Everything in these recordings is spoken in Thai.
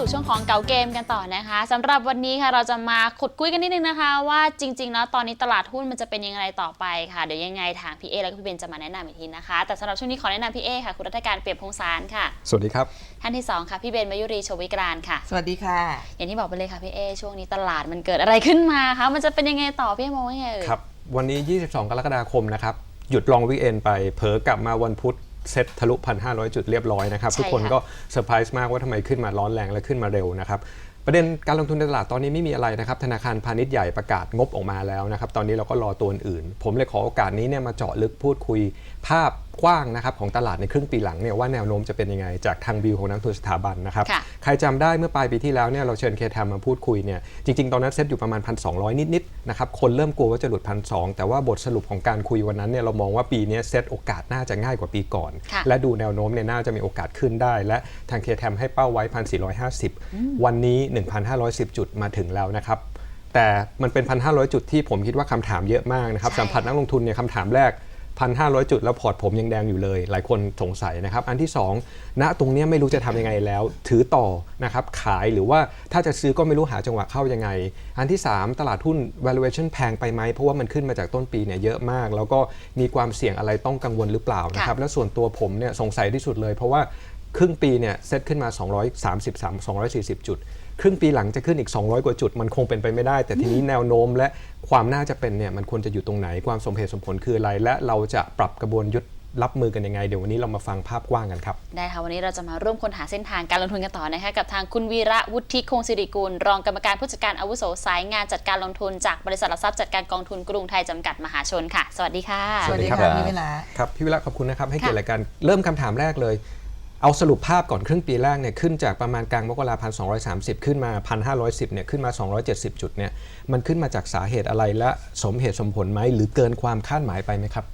สู่ช่วงของเก่าเกมกันต่อนะคะสำหรับวันนี้ค่ะเราจะมาขุดคุยกันนิดนึงนะคะ ว่าจริงๆแล้วตอนนี้ตลาดหุ้นมันจะเป็นยังไงต่อไปค่ะเดี๋ยวยังไงทางพี่เอแล้วก็พี่เบนจะมาแนะนำอีกทีนะคะ แต่สำหรับช่วงนี้ขอแนะนำพี่เอค่ะ คุณรัตการเปรียบพงษารค่ะ สวัสดีครับ ท่านที่สองค่ะพี่เบนมายุรีชวิกรานค่ะ สวัสดีค่ะ อย่างที่บอกไปเลยค่ะพี่เอช่วงนี้ตลาดมันเกิดอะไรขึ้นมาคะมันจะเป็นยังไงต่อพี่เอมองว่าไงเอ่ยครับวันนี้ 22 กรกฎาคมนะครับหยุดลองวิกเอนไปเผลอกลับมาวันพุธ เซ็ตทะลุ 1,500 จุดเรียบร้อยนะครับ ทุกคนก็เซอร์ไพรส์มากว่าทำไมขึ้นมาร้อนแรงและขึ้นมาเร็วนะครับประเด็นการลงทุนในตลาดตอนนี้ไม่มีอะไรนะครับ ธนาคารพาณิชย์ใหญ่ประกาศงบออกมาแล้วนะครับ ตอนนี้เราก็รอตัวอื่น ผมเลยขอโอกาสนี้เนี่ยมาเจาะลึกพูดคุยภาพกว้างนะครับของตลาดในครึ่งปีหลังเนี่ยว่าแนวโน้มจะเป็นยังไงจากทางวิวของนักทุนสถาบันนะครับ ค่ะ ใครจำได้เมื่อปลายปีที่แล้วเนี่ยเราเชิญเคทมมาพูดคุยเนี่ยจริงๆ ตอนนั้นเซ็ตอยู่ประมาณ 1,200 นิดๆนะครับคนเริ่มกลัวว่าจะหลุด 1,200 แต่ว่าบทสรุปของการคุยวันนั้นเนี่ยเรามองว่าปีเนี้ยเซ็ตโอกาสน่าจะง่ายกว่าปีก่อน ค่ะและดูแนวโน้มเนี่ยน่าจะมีโอกาสขึ้นได้ และทางเคทมให้เป้าไว้ 1,450 วันนี้ 1,510 จุดมาถึงแล้วนะครับ แต่มันเป็น 1,500 จุดที่ผมคิดว่าคำถามเยอะมากนะครับใช่ สัมผัสนักลงทุนเนี่ยคำถามแรก 1,500 จุดแล้วพอร์ตผมยังแดงอยู่เลย หลายคนสงสัยนะครับ อันที่ 2 ณตรงเนี้ยไม่รู้จะทำยังไงแล้ว ถือต่อนะครับขายหรือว่าถ้าจะซื้อก็ไม่รู้หาจังหวะเข้ายังไง อันที่ 3 ตลาดหุ้น valuation แพงไปไหมเพราะว่ามันขึ้นมาจากต้นปีเนี่ยเยอะมาก แล้วก็มีความเสี่ยงอะไรต้องกังวลหรือเปล่านะครับแล้วส่วนตัวผมเนี่ยสงสัยที่สุดเลย เพราะว่าครึ่งปีเนี่ยเซตขึ้นมา 233 240 จุด ครึ่งปีหลังจะขึ้นอีก 200 กว่าจุด มันคงเป็นไปไม่ได้ แต่ทีนี้แนวโน้มและความน่าจะเป็นเนี่ยมันควรจะอยู่ตรงไหนความสมเหตุสมผลคืออะไร และเราจะปรับกระบวนยุทธรับมือกันยังไง เดี๋ยววันนี้เรามาฟังภาพกว้างกันครับ ได้ค่ะ วันนี้เราจะมาร่วมค้นหาเส้นทางการลงทุนกันต่อนะคะกับทางคุณวีระวุฒิคงศิริกุล รองกรรมการผู้จัดการอาวุโสสายงานจัดการลงทุนจากบริษัทหลักทรัพย์จัดการกองทุนกรุงไทยจำกัดมหาชนค่ะ สวัสดีค่ะสวัสดีครับพี่เวลาครับพี่วิระขอบคุณนะครับให้ค่ะเกียรติรายการเริ่มคำถามแรกเลย เอาสรุปภาพก่อนครึ่งปีแรกเนี่ยขึ้นจากประมาณกลางมกราพันสองขึ้นมา 1,510เนี่ยขึ้นมา 270 จุดเนี่ยมันขึ้นมาจากสาเหตุอะไรและสมเหตุสมผลไหมหรือเกินความคาดหมายไปไหมครับ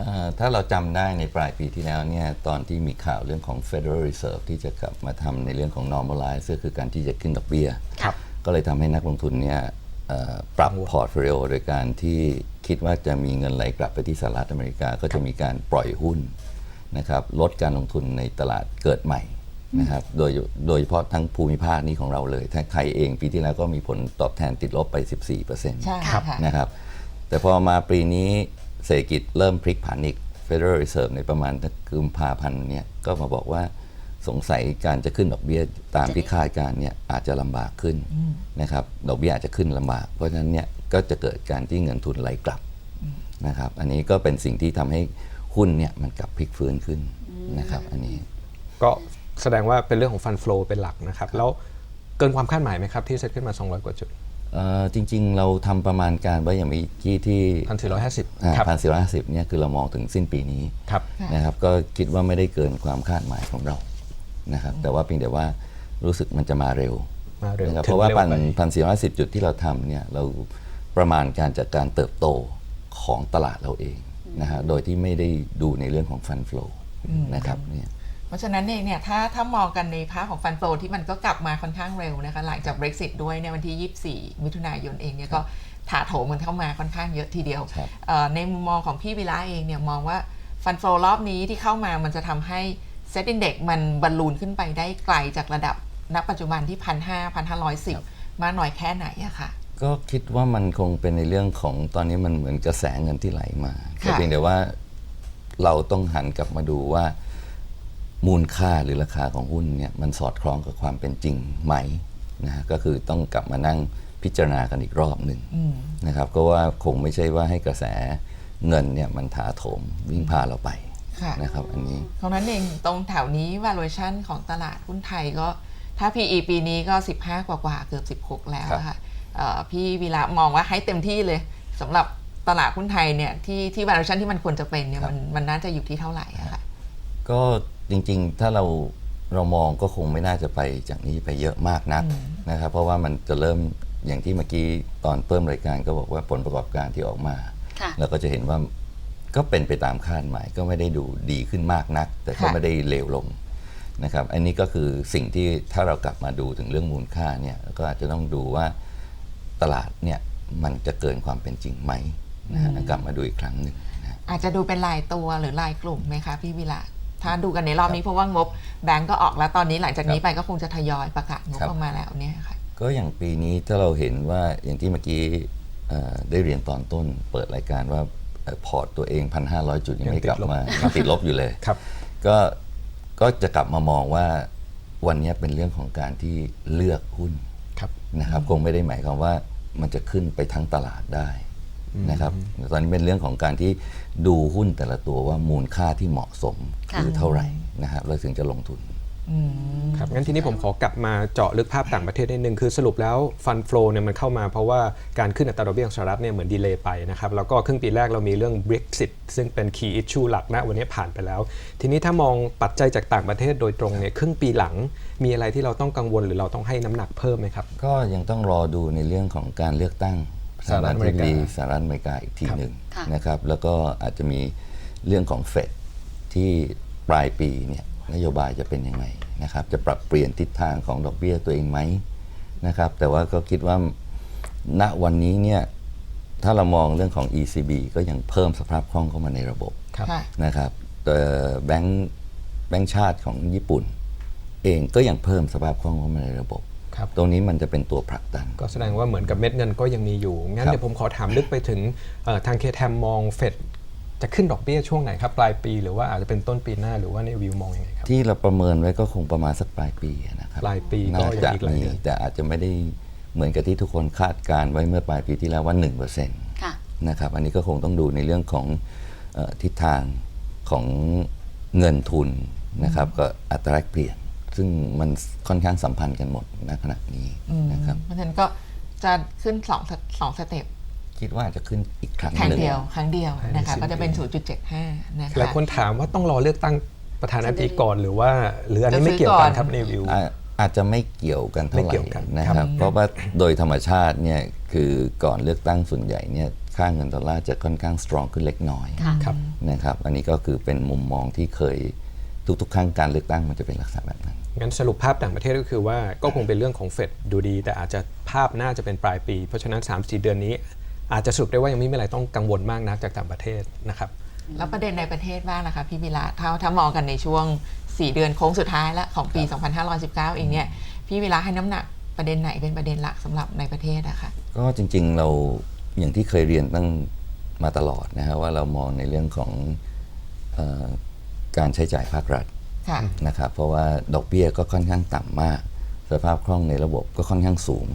เอ่อถ้าเราจำได้ในปลายปีที่แล้วเนี่ยตอนที่มีข่าวเรื่องของ Federal Reserve ที่จะกลับมาทำในเรื่องของ normalize ก็คือการที่จะขึ้นดอกเบี้ยครับก็เลยทำให้นักลงทุนเนี่ยเอ่อปรับพอร์ตโฟลิโอโดยการที่คิดว่าจะมีเงินไหลกลับไปที่สหรัฐอเมริกาก็จะมีการปล่อยหุ้น นะครับลดการลงทุนในตลาดเกิดใหม่นะครับโดยโดยเฉพาะทั้งภูมิภาคนี้ของเราเลย ถ้าไทยเองปีที่แล้วก็มีผลตอบแทนติดลบไป 14%ใช่ครับค่ะนะครับ แต่พอมาปีนี้เศรษฐกิจเริ่มพลิกผันอีก Federal Reserve ในประมาณกุมภาพันธ์เนี่ยก็มาบอกว่าสงสัยการจะขึ้นดอกเบี้ยตามที่คาดการณ์เนี่ยอาจจะลำบากขึ้นนะครับดอกเบี้ยอาจจะขึ้นลำบาก เพราะฉะนั้นเนี่ยก็จะเกิดการที่เงินทุนไหลกลับนะครับ อันนี้ก็เป็นสิ่งที่ทำให้ หุ้นเนี่ยมันกลับพลิกฟื้นขึ้นนะครับอันนี้ ก็แสดงว่าเป็นเรื่องของฟันฟลูเป็นหลักนะครับ แล้วเกินความคาดหมายไหมครับที่เซ็ตขึ้นมา 200 กว่าจุดเอ่อจริง ๆ เราทำประมาณการไว้อย่างเมื่อกี้ที่1,450ครับพันสี่ร้อยห้าสิบเนี่ยคือเรามองถึงสิ้นปีนี้ครับค่ะนะครับ ก็คิดว่าไม่ได้เกินความคาดหมายของเรานะครับ แต่ว่าเพียงแต่ว่ารู้สึกมันจะมาเร็วมาเร็วนะครับถึงเพราะว่าเร็วพันไปพันสี่ร้อยสิบจุดที่เราทำเนี่ยเราประมาณการจากการเติบโตของตลาดเราเอง นะฮะโดยที่ไม่ได้ดูในเรื่องของฟันฟลูนะครับเนี่ยเพราะฉะนั้นเองเนี่ยถ้าถ้ามองกันในภาพของฟันโฟที่มันก็กลับมาค่อนข้างเร็วนะคะหลังจาก Brexit ด้วยในวันที่ 24 มิถุนายนเองเนี่ยก็ถาโถมมันเข้ามาค่อนข้างเยอะทีเดียวครับเอ่อในมุมมองของพี่วิระเองเนี่ยมองว่าฟันโฟรอบนี้ที่เข้ามามันจะทำให้เซ็ตอินเด็กมันบอลลูนขึ้นไปได้ไกลจากระดับณปัจจุบันที่พันห้าพันห้าร้อยสิบมากหน่อยแค่ไหนอะค่ะ ก็คิดว่ามันคงเป็นในเรื่องของตอนนี้มันเหมือนกระแสเงินที่ไหลมาค่ะแต่เพียงแต่ว่าเราต้องหันกลับมาดูว่า มูลค่าหรือราคาของหุ้นเนี่ยมันสอดคล้องกับความเป็นจริงไหมนะฮะก็คือต้องกลับมานั่งพิจารณากันอีกรอบหนึ่งนะครับก็ว่าคงไม่ใช่ว่าให้กระแสเงินเนี่ยมันถาโถมวิ่งพาเราไปค่ะนะครับอันนี้เพราะนั้นเองตรงแถวนี้ valuation ของตลาดหุ้นไทยก็ถ้า PE ปีนี้ก็ 15 กว่ากว่าๆเกือบ 16 แล้วอะค่ะเอ่อ พี่วีระมองว่าให้เต็มที่เลยสำหรับตลาดหุ้นไทยเนี่ยที่ที่ valuation ที่มันควรจะเป็นเนี่ยครับมันมันน่าจะอยู่ที่เท่าไหร่อะค่ะก็จริงๆถ้าเราเรามองก็คงไม่น่าจะไปจากนี้ไปเยอะมากนักนะครับเพราะว่ามันจะเริ่มอย่างที่เมื่อกี้ตอนเพิ่มรายการก็บอกว่าผลประกอบการที่ออกมาค่ะเราก็จะเห็นว่าก็เป็นไปตามคาดหมายก็ไม่ได้ดูดีขึ้นมากนัก แต่ก็ค่ะไม่ได้เลวลงนะครับ อันนี้ก็คือสิ่งที่ถ้าเรากลับมาดูถึงเรื่องมูลค่าเนี่ยก็อาจจะต้องดูว่า ตลาดเนี่ยมันจะเกินความเป็นจริงไหมนะฮะกลับมาดูอีกครั้งหนึ่งนะอาจจะดูเป็นรายตัวหรือรายกลุ่มไหมคะพี่วีระถ้าดูกันในรอบนี้เพราะว่างบแบงก์ก็ออกแล้วตอนนี้หลังจากนี้ไปก็คงจะทยอยประกาศงบครับ ออกมาแล้วเนี่ยค่ะ ก็อย่างปีนี้ถ้าเราเห็นว่าอย่างที่เมื่อกี้เอ่อได้เรียนตอนต้นเปิดรายการว่าเอ่อพอร์ตตัวเอง 1,500 จุดยังไม่ยังติดกลับลบมายังติดลบอยู่เลย ครับ ก็ก็จะกลับมามองว่าวันนี้เป็นเรื่องของการที่เลือกหุ้นครับนะครับ คงไม่ได้หมายความว่า มันจะขึ้นไปทั้งตลาดได้นะครับตอนนี้เป็นเรื่องของการที่ดูหุ้นแต่ละตัวว่ามูลค่าที่เหมาะสมค่ะคือเท่าไหร่นะครับเราถึงจะลงทุนอืม ครับงั้นทีนี้ผมขอกลับมาเจาะลึกภาพต่างประเทศนิดนึงคือสรุปแล้วฟันฟลอเนี่ยมันเข้ามาเพราะว่าการขึ้นอัตราดอกเบี้ยของสหรัฐเนี่ยเหมือนดีเลย์ไปนะครับแล้วก็ครึ่งปีแรกเรามีเรื่อง Brexit ซึ่งเป็น key issue หลักนะวันนี้ผ่านไปแล้ว ทีนี้ถ้ามองปัจจัยจากต่างประเทศโดยตรงเนี่ยครึ่งปีหลัง มีอะไรที่เราต้องกังวลหรือเราต้องให้น้ำหนักเพิ่มไหมครับก็ยังต้องรอดูในเรื่องของการเลือกตั้งสหรัฐอเมริกาธิบดีสหรัฐอเมริกาอีกทีครับหนึ่งค่ะนะครับแล้วก็อาจจะมีเรื่องของเฟดที่ปลายปีเนี่ย นโยบายจะเป็นยังไงนะครับจะปรับเปลี่ยนทิศทางของดอกเบี้ยตัวเองไหมนะครับแต่ว่าก็คิดว่าณวันนี้เนี่ยถ้าเรามองเรื่องของ ECB ก็ยังเพิ่มสภาพคล่องเข้ามาในระบบครับค่ะนะครับแต่แบงค์แบงค์ชาติของญี่ปุ่น เองก็ยังเพิ่มสภาพคล่องเข้ามาในระบบครับตรงนี้มันจะเป็นตัวผลักดัน ก็แสดงว่าเหมือนกับเม็ดเงินก็ยังมีอยู่ งั้นครับเดี๋ยวผมขอถามลึกไปถึงเอ่อทางเคแทมมองเฟด จะขึ้นดอกเบี้ยช่วงไหนครับปลายปีหรือว่าอาจจะเป็นต้นปีหน้าหรือว่าในวิวมองยังไงครับที่เราประเมินไว้ก็คงประมาณสักปลายปีนะครับปลายปีก็น่ายังจะอีกหลายมีเดือนแต่อาจจะไม่ได้เหมือนกับที่ทุกคนคาดการไว้เมื่อปลายปีที่แล้วว่า1%ค่ะ นะครับอันนี้ก็คงต้องดูในเรื่องของเออทิศทางของเงินทุนนะครับก็อัตราแลกเปลี่ยน ซึ่งมันค่อนข้างสัมพันธ์กันหมดณขณะนี้นะครับ เพราะฉะนั้นก็จะขึ้นสองสสองสเต็ป คิดว่าจะขึ้นอีกครั้งครั้งหนึ่ง เดียวครั้งเดียวนะคะภายในก็จะเป็นสิ้นปี0.75 นะคะ หลายคนถามว่าต้องรอเลือกตั้งประธานาธิบดีก่อนหรือว่า หรืออันนี้ไม่เกี่ยวกันครับในวิว อ่าอาจจะไม่เกี่ยวกันเท่าไหไม่เกี่ยวกันร่นะคครัรับบเพราะว่าโดยธรรมชาติเนี่ยคือก่อนเลือกตั้งส่วนใหญ่เนี่ยค่าเงินดอลลาร์จะค่อนข้างสตรองขึ้นเล็กน้อยค่ะครับ นะครับอันนี้ก็คือเป็นมุมมองที่เคยทุกๆครั้งการเลือกตั้งมันจะเป็นลักษณะแบบนั้น งั้นสรุปภาพต่างประเทศก็คือว่าก็คงเป็นเรื่องของเฟดดูดี แต่อาจจะภาพน่าจะเป็นปลายปี เพราะฉะนั้น 3-4 เดือนนี้ อาจจะสรุปได้ว่ายังไม่มีอะไรต้องกังวลมากนักจากต่างประเทศนะครับ แล้วประเด็นในประเทศบ้างนะคะพี่วิระถ้าถ้ามองกันในช่วง 4 เดือนโค้งสุดท้ายแล้วของปี 2519 เองเนี่ยพี่วิระให้น้ำหนักประเด็นไหนเป็นประเด็นหลักสำหรับในประเทศอะคะก็จริงๆเราอย่างที่เคยเรียนตั้งมาตลอดนะฮะว่าเรามองในเรื่องของเออการใช้จ่ายภาครัฐค่ะนะครับเพราะว่าดอกเบี้ยก็ค่อนข้างต่ำมาก สภาพคล่องในระบบก็ค่อนข้างสูง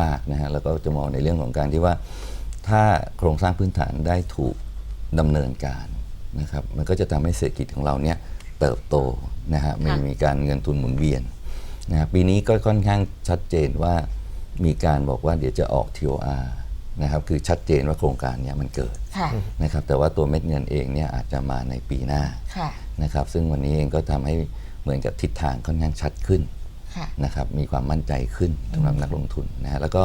มากนะฮะแล้วก็จะมองในเรื่องของการที่ว่า ถ้าโครงสร้างพื้นฐานได้ถูกดำเนินการนะครับมันก็จะทำให้เศรษฐกิจของเราเนี่ยเติบโตนะฮะมีค่ะมีการเงินทุนหมุนเวียนนะครับปีนี้ก็ค่อนข้างชัดเจนว่ามีการบอกว่าเดี๋ยวจะออก TOR นะครับคือชัดเจนว่าโครงการเนี้มันเกิดค่ะนะครับแต่ว่าตัวเม็ดเงินเองเนี่ยอาจจะมาในปีหน้าค่ะนะครับซึ่งวันนี้เองก็ทำให้เหมือนกับทิศทางค่อนข้างชัดขึ้นค่ะนะครับมีความมั่นใจขึ้นสำหรับนักลงทุนนะฮะแล้วก็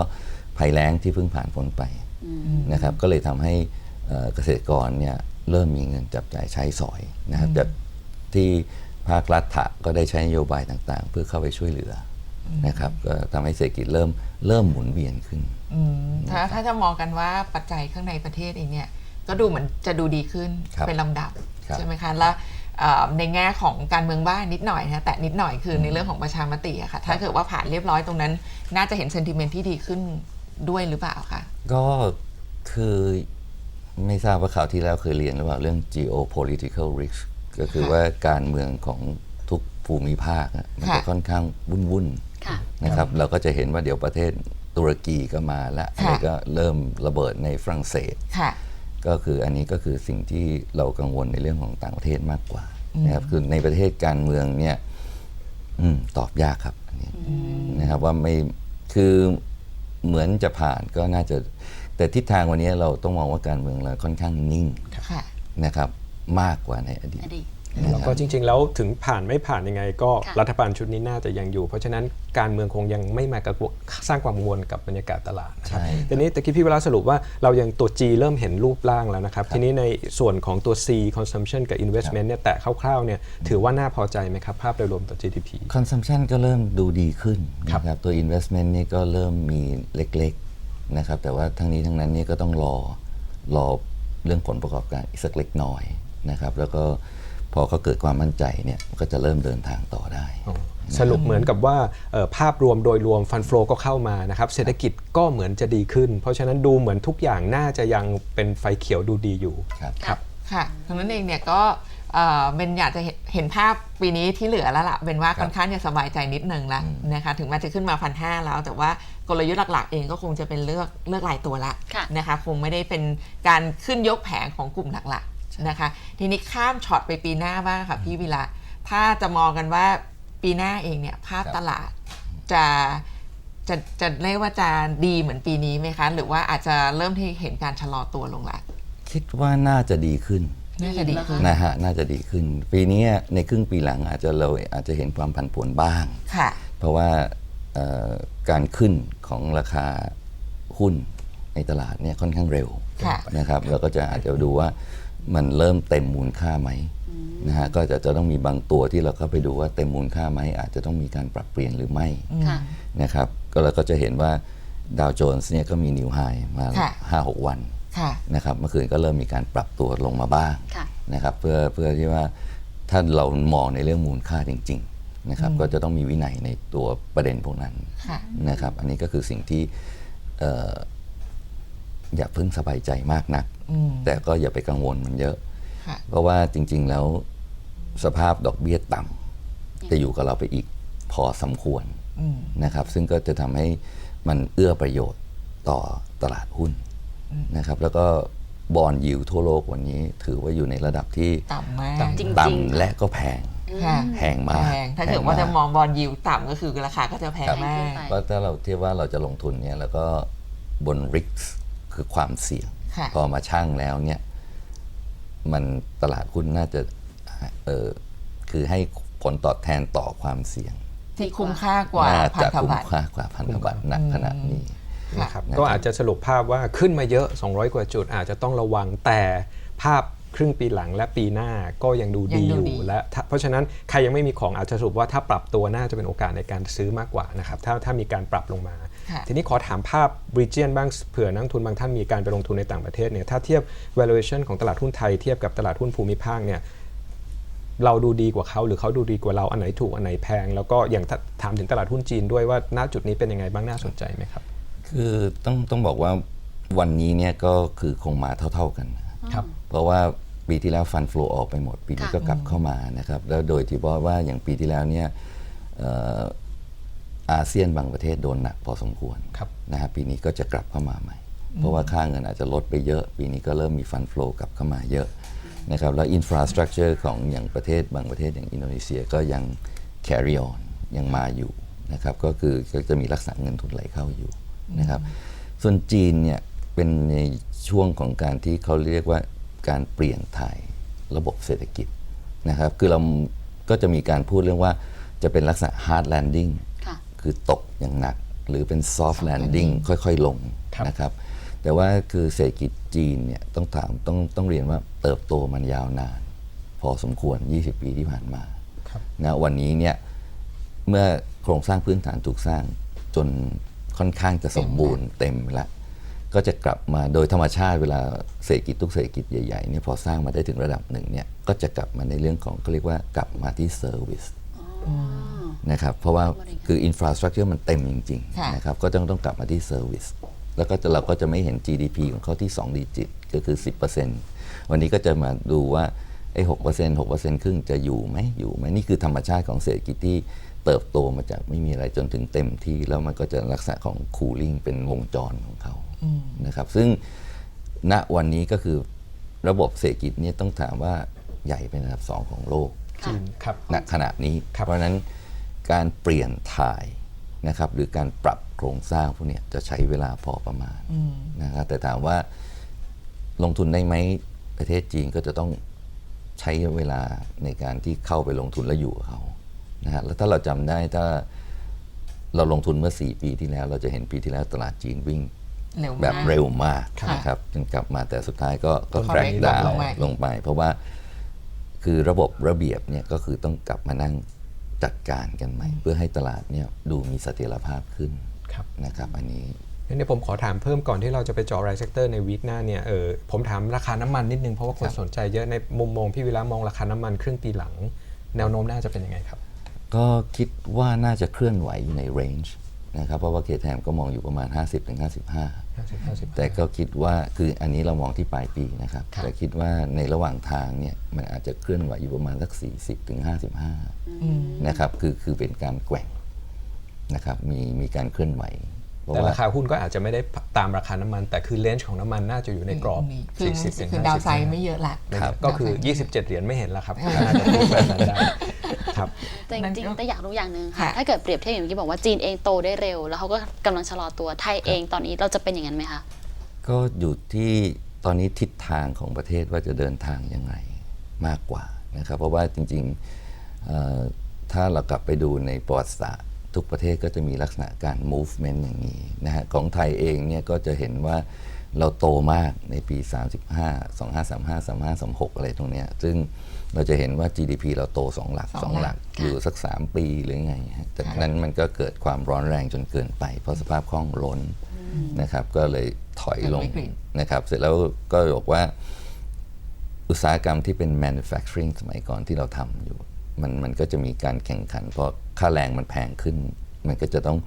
ภัยแล้งที่เพิ่งผ่านพ้นไป นะครับก็เลยทำให้เอ่อเกษตรกรเนี่ยเริ่มมีเงินจับจ่ายใช้สอยนะครับจากที่ภาครัฐะก็ได้ใช้นโยบายต่างๆ เพื่อเข้าไปช่วยเหลืออนะครับก็ทำให้เศรษฐกิจเริ่มเริ่มหมุนเวียนขึ้นอืมถ้าถ้าจะมองกันว่าปัจจัยข้างในประเทศเองเนี่ยก็ดูเหมือนจะดูดีขึ้นครับเป็นลำดับครับใช่ไหมคะแล้วเอ่อในแง่ของการเมืองบ้านนิดหน่อยนะแต่นิดหน่อยคือในเรื่องของประชามติอะค่ะถ้าเกิดว่าผ่านเรียบร้อยตรงนั้น น่าจะเห็นเซนติเมนต์ที่ดีขึ้น ด้วยหรือเปล่าคะ ก็คือไม่ทราบว่าข่าวที่แล้วเคยเรียนหรือเปล่าเรื่อง geopolitical risk ก็คือค่ะว่าการเมืองของทุกภูมิภาคอะมันจะค่ะค่อนข้างวุ่นๆค่ะ นะครับ เราก็จะเห็นว่าเดี๋ยวประเทศตุรกีก็มาแล้วอะไรก็เริ่มระเบิดในฝรั่งเศส ค่ะ ก็คืออันนี้ก็คือสิ่งที่เรากังวลในเรื่องของต่างประเทศมากกว่านะครับคือในประเทศการเมืองเนี่ย อืมตอบยากครับอันนี้นะครับว่าไม่คือ เหมือนจะผ่านก็น่าจะ แต่ทิศทางวันนี้เราต้องมองว่าการเมืองเราค่อนข้างนิ่งค่ะนะครับ มากกว่าในอดีตอดีต แล้วก็จริง ๆ แล้วถึงผ่านไม่ผ่านยังไง ก็ค่ะรัฐบาลชุดนี้น่าจะยังอยู่ เพราะฉะนั้นการเมืองคงยังไม่มากระวสร้างความกังวลกับบรรยากาศตลาดนะครับใช่ทีนี้ตะกี้พี่เวลาสรุปว่าเรายังตัว G เริ่มเห็นรูปร่างแล้วนะครับ ทีนี้ในส่วนของตัว C consumption กับ investment เนี่ยแตะคร่าวๆเนี่ยถือว่าน่าพอใจไหมครับ ภาพโดยรวมต่อ GDP consumption ก็เริ่มดูดีขึ้นครับนะครับตัว investment นี่ก็เริ่มมีเล็กๆนะครับแต่ว่าทั้งนี้ทั้งนั้นนี่ก็ต้องรอรอเรื่องผลประกอบการอีกสักเล็กน้อยนะครับแล้วก็ พอเขาเกิดความมั่นใจเนี่ยก็จะเริ่มเดินทางต่อได้อ๋อสรุปเหมือนกับว่าเอ่อภาพรวมโดยรวมฟันฟลอก็เข้ามานะครับเศรษฐกิจก็เหมือนจะดีขึ้น เพราะฉะนั้นดูเหมือนทุกอย่างน่าจะยังเป็นไฟเขียวดูดีอยู่ครับครับค่ะดังนั้นเองเนี่ยก็เอ่อเป็นอยากจะเห็นเห็นภาพปีนี้ที่เหลือแล้วล่ะเป็นว่าค่อนข้างจะสบายใจนิดนึงละนะคะถึงแม้จะขึ้นมาพันห้าแล้ว แต่ว่ากลยุทธ์หลักๆ เองก็คงจะเป็นเลือกเลือกรายตัวละค่ะนะคะคงไม่ได้เป็นการขึ้นยกแผงของกลุ่มหลักๆ นะคะ ทีนี้ข้ามช็อตไปปีหน้าบ้างค่ะพี่วิระถ้าจะมองกันว่าปีหน้าเองเนี่ยภาพครับตลาดจะจะจะเรียกว่าจะดีเหมือนปีนี้ไหมคะ หรือว่าอาจจะเริ่มที่เห็นการชะลอตัวลงละคิดว่าน่าจะดีขึ้นน่าจะดีขึ้นนะฮะน่าจะดีขึ้น ปีนี้ในครึ่งปีหลังอาจจะเราอาจจะเห็นความผันผวนบ้างค่ะเพราะว่าเอ่อการขึ้นของราคาหุ้น ในตลาดเนี่ยค่อนข้างเร็วค่ะนะครับเราก็จะอาจจะดูว่ามันเริ่มเต็มมูลค่าไหมนะฮะก็จะจะต้องมีบางตัวที่เราเข้าไปดูว่าเต็มมูลค่าไหมอาจจะต้องมีการปรับเปลี่ยนหรือไม่ค่ะนะครับก็เราก็จะเห็นว่าดาวโจนส์เนี่ยก็มีนิวไฮมาค่ะห้าหกวันค่ะนะครับเมื่อคืนก็เริ่มมีการปรับตัวลงมาบ้างค่ะนะครับเพื่อเพื่อที่ว่าถ้าเรามองในเรื่องมูลค่าจริง ๆนะครับ ก็จะต้องมีวินัยในตัวประเด็นพวกนั้นค่ะนะครับ อันนี้ก็คือสิ่งที่เอ่ออย่าเพิ่งสบายใจมากนักอืมแต่ก็อย่าไปกังวลมันเยอะค่ะเพราะว่าจริง ๆ แล้วสภาพดอกเบี้ยต่ำจะอยู่กับเราไปอีกพอสมควรอืมนะครับ ซึ่งก็จะทำให้มันเอื้อประโยชน์ต่อตลาดหุ้นนะครับ แล้วก็บอลยิวทั่วโลกวันนี้ถือว่าอยู่ในระดับที่ต่ำมากจริงต่ำและก็แพงค่ะแพงมากแพงถ้าเกิดแพว่าจะกมองบอลยิวต่ำก็คือราคาก็จะแพงครับมากไปเพราะถ้าเราเทียบว่าเราจะลงทุนเนี่ยแล้วก็บนริก คือความเสี่ยง ค่ะพอมาช่างแล้วเนี่ยมันตลาดหุ้นน่าจะเออคือให้ผลตอบแทนต่อความเสี่ยง ที่คุ้มค่ากว่าน่าพันจะธคุ้มบัตร ค่ากว่าพันธบัตรณขณะนี้ ค่ะ นะครับนะครับก็อาจจะสรุปภาพว่าขึ้นมาเยอะ 200 กว่าจุดอาจจะต้องระวังแต่ภาพครึ่งปีหลังและปีหน้าก็ยังดูดียังดูอยู่ดี และถ้าเพราะฉะนั้นใครยังไม่มีของอาจจะสรุปว่าถ้าปรับตัวน่าจะเป็นโอกาสในการซื้อมากกว่านะครับถ้าถ้ามีการปรับลงมาค่ะ ทีนี้ขอถามภาพ region บ้างเผื่อนักลงทุนบางท่านมีการไปลงทุนในต่างประเทศเนี่ยถ้าเทียบ valuation ของตลาดหุ้นไทยเทียบกับตลาดหุ้นภูมิภาคเนี่ยเราดูดีกว่าเขาหรือเขาดูดีกว่าเราอันไหนถูกอันไหนแพง แล้วก็อย่างถ้าถามถึงตลาดหุ้นจีนด้วยว่าณจุดนี้เป็นยังไงบ้างน่าสนใจไหมครับ คือต้องต้องบอกว่าวันนี้เนี่ยก็คือคงมาเท่า ๆกันนะครับเพราะว่าปีที่แล้วฟันฟลูออกไปหมด ปีนี้ค่ะก็กลับเข้ามานะครับแล้วโดยที่ว่าว่าอย่างปีที่แล้วเนี่ยเอ่ออาเซียนบางประเทศโดนหนักพอสมควรครับนะครับปีนี้ก็จะกลับเข้ามาใหม่ เพราะว่าค่าเงินอาจจะลดไปเยอะ ปีนี้ก็เริ่มมีฟันฟลูกลับเข้ามาเยอะนะครับแล้วอินฟราสตรักเจอร์ของอย่างประเทศบางประเทศอย่างอินโดนีเซียก็ยัง carry on ยังมาอยู่นะครับก็คือก็จะมีลักษณะเงินทุนไหลเข้าอยู่นะครับส่วนจีนเนี่ยเป็นในช่วงของการที่เขาเรียกว่าการเปลี่ยนถ่ายระบบเศรษฐกิจนะครับคือเราก็จะมีการพูดเรื่องว่าจะเป็นลักษณะ hard landing ค่ะคือตกอย่างหนัก หรือเป็น soft landing ค่อยๆ ลงครับนะครับ แต่ว่าคือเศรษฐกิจจีนเนี่ยต้องถามต้องต้องเรียนว่าเติบโตมันยาวนาน พอสมควร 20 ปีที่ผ่านมาครับนะวันนี้เนี่ยเมื่อโครงสร้างพื้นฐานถูกสร้างจนค่อนข้างจะสมบูรณ์เต็มแล้วก็จะกลับมาโดยธรรมชาติเวลาเศรษฐกิจทุกเศรษฐกิจใหญ่ๆเนี่ยพอสร้างมาได้ถึงระดับหนึ่งเนี่ยก็จะกลับมาในเรื่องของเขาเรียกว่ากลับมาที่เซอร์วิส นะครับเพราะว่าคืออินฟราสตรักเจอร์มันเต็มจริงค่ะๆนะครับก็ต้องต้องกลับมาที่เซอร์วิสแล้วก็จะเราก็จะไม่เห็น GDP ของเขาที่ 2 ดิจิตก็คือ 10%วันนี้ก็จะมาดูว่าไอ้หกเปอร์เซ็นต์หกเปอร์เซ็นต์ครึ่งจะอยู่ไหมอยู่ไหมนี่คือธรรมชาติของเศรษฐกิจที่เติบโตมาจากไม่มีอะไรจนถึงเต็มที่แล้วมันก็จะลักษณะของคูลิ่งเป็นวงจรของเขานะครับซึ่งณวันนี้ก็คือระบบเศรษฐกิจเนี่ยต้องถามว่าใหญ่เป็นอันดับสองของโลกจีนครับณขณะนี้ครับเพราะฉะนั้น การเปลี่ยนถ่ายนะครับหรือการปรับโครงสร้างพวกเนี้ยจะใช้เวลาพอประมาณนะครับแต่ถามว่าลงทุนได้ไหมประเทศจีนก็จะต้องใช้เวลาในการที่เข้าไปลงทุนและอยู่กับเขานะฮะแล้วถ้าเราจำได้ถ้าเราลงทุนเมื่อ 4 ปีที่แล้ว เราจะเห็นปีที่แล้วตลาดจีนวิ่งเร็วแบบมากเร็วมากค่ะนะครับจนกลับมาแต่สุดท้ายก็ก็ Correct แกรกดาวลงไปลงไป เพราะว่าคือระบบระเบียบเนี่ยก็คือต้องกลับมานั่ง จัดการกันใหม่ เพื่อให้ตลาดเนี่ยดูมีเสถียรภาพขึ้นครับนะครับอันนี้งั้นเดี๋ยวผมขอถามเพิ่มก่อนที่เราจะไปเจาะรายเซกเตอร์ในวีคหน้าเนี่ยเออผมถามราคาน้ำมันนิดนึงเพราะว่าคนสนใจเยอะในมุมมองพี่วิระมองราคาน้ำมันครึ่งปีหลัง แนวโน้มน่าจะเป็นยังไงครับ ก็คิดว่าน่าจะเคลื่อนไหวอยู่ในเรนจ์นะครับเพราะว่าเคแทมก็มองอยู่ประมาณ 50-55 50 50 แต่ก็คิดว่าคืออันนี้เรามองที่ปลายปีนะครับครับ แต่คิดว่าในระหว่างทางเนี่ยมันอาจจะเคลื่อนไหวอยู่ประมาณสัก 40ถึง55นะครับคือคือเป็นการแกว่งนะครับมีมีการเคลื่อนไหวเพราะแต่ว่าราคาหุ้นก็อาจจะไม่ได้ตามราคาน้ำมัน แต่คือเลนจ์ของน้ำมันน่าจะอยู่ในกรอบนี่คือ40 ถึงคือ50ดาวไซด์ไม่เยอะละนะครับครับก็คือดาวไซด์27 เหรียญไม่เห็นแล้วครับน่าจะพูดแบบนั้นได้ครับ แต่จนั่นริงก็ๆแต่อยากรู้อย่างหนึ่งค่ะค่ะ ถ้าเกิดเปรียบเทียบอย่างเมื่อกี้บอกว่าจีนเองโตได้เร็ว แล้วเขาก็กำลังชะลอตัวไทยเองตอนนี้เราจะเป็นอย่างนั้นไหมคะก็อยู่ที่ตอนนี้ทิศทางของประเทศว่าจะเดินทางยังไงมากกว่านะครับเพราะว่าจริงๆเอ่อถ้าเรากลับไปดูในประวัติศาสตร์ทุกประเทศก็จะมีลักษณะการ movement อย่างนี้นะฮะของไทยเองเนี่ยก็จะเห็นว่าเราโตมากในปี 35 2535 3536 อะไรตรงเนี้ยซึ่ง เราจะเห็นว่า GDP เราโต 2 หลักสอง2หลักหลักอยู่สัก 3 ปีหรือไงฮะจากนั้นมันก็เกิดความร้อนแรงจนเกินไป เพราะสภาพคล่องล้นนะครับ ก็เลยถอยลงเกิดวิกฤตนะครับ เสร็จแล้วก็บอกว่า อุตสาหกรรมที่เป็น manufacturing สมัยก่อนที่เราทำอยู่ มันมันก็จะมีการแข่งขัน เพราะค่าแรงมันแพงขึ้น มันก็จะต้อง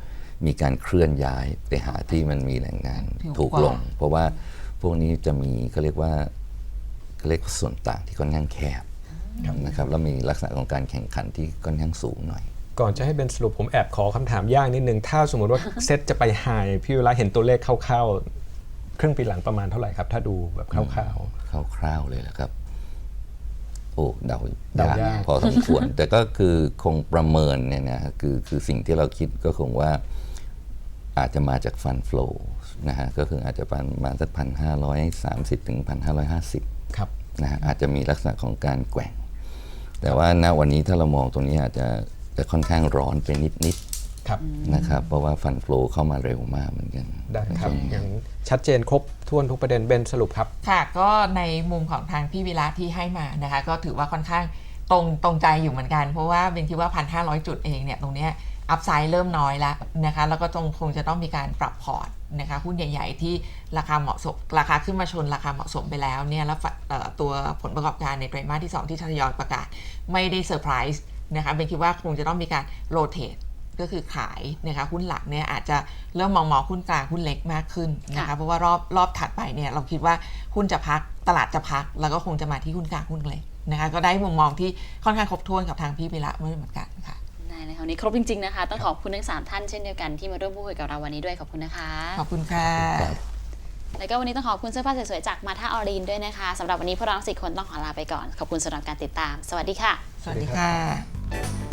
มีการเคลื่อนย้ายไปหาที่มันมีแหล่งงานถูถูกกกว่าลง เพราะว่าพวกนี้จะมีเขาเรียกว่าเขาเรียกว่าส่วนต่างที่ค่อนข้างแคบ นะครับแล้วมีลักษณะของการแข่งขันที่ค่อนข้างสูงหน่อย ก่อนจะให้เป็นสรุปผมแอบขอคำถามยากนิดนึง ถ้าสมมติว่าเซตจะไปไฮพี่เวลาเห็นตัวเลขคร่าวๆครึ่งปีหลังประมาณเท่าไหร่ครับ ถ้าดูแบบคร่าวคร่าวๆเลยแหละครับโอ้เดาเดายากพอสมควร แต่ก็คือคงประเมินเนี่ยนะคือคือสิ่งที่เราคิดก็คงว่าอาจจะมาจากฟันฟลูนะฮะก็คืออาจจะประมาณสักพันห้าร้อยสามสิบถึงพันห้าร้อยห้าสิบๆครับนะฮะอาจจะมีลักษณะของการแกว่ง แต่ว่าณวันนี้ถ้าเรามองตรงนี้อาจจะจะค่อนข้างร้อนไปนิดครับๆนะครับ เพราะว่าฟันฟลูเข้ามาเร็วมากเหมือนกันได้ครับอย่างชัดเจนครบถ้วนทุกประเด็นเบนสรุปครับ ค่ะ ก็ในมุมของทางพี่วิระที่ให้มานะคะ ก็ถือว่าค่อนข้างตรงตรงใจอยู่เหมือนกัน เพราะว่าเป็นคิดว่า 1,500 จุดเองเนี่ย ตรงเนี้ย อัพไซด์เริ่มน้อยแล้วนะคะแล้วก็จงคงจะต้องมีการปรับพอร์ตนะคะหุ้นใหญ่ ๆ ที่ราคาเหมาะสมราคาขึ้นมาชนราคาเหมาะสมไปแล้วเนี่ยแล้วตัวผลประกอบการในไตรมาสที่ 2 ที่ทยอยประกาศ ไม่ได้เซอร์ไพรส์นะคะเป็นคิดว่าคงจะต้องมีการโรเตทก็คือขายนะคะหุ้นหลักเนี่ยอาจจะเริ่มมองมองหุ้นกลางหุ้นเล็กมากขึ้นนะคะคะเพราะว่ารอบรอบถัดไปเนี่ยเราคิดว่าหุ้นจะพักตลาดจะพัก แล้วก็คงจะมาที่หุ้นกลางหุ้นเล็กนะคะก็ได้มุมมองที่ค่อนข้างครบถ้วนกับทางพี่ไปละเมื่อเหมือนกันค่ะ ได้เลยค่ะวันนี้ครบจริง ๆ นะคะ ต้องขอบคุณทั้งสามท่านเช่นเดียวกันที่มาร่วมพูดคุยกับเราวันนี้ด้วยขอบคุณนะคะ ขอบคุณค่ะ แล้วก็วันนี้ต้องขอบคุณเสื้อผ้าสวยๆจากมาท่าออรีนด้วยนะคะสำหรับวันนี้พวกเราทั้งสี่คนต้องขอลาไปก่อน ขอบคุณสำหรับการติดตาม สวัสดีค่ะ สวัสดีค่ะ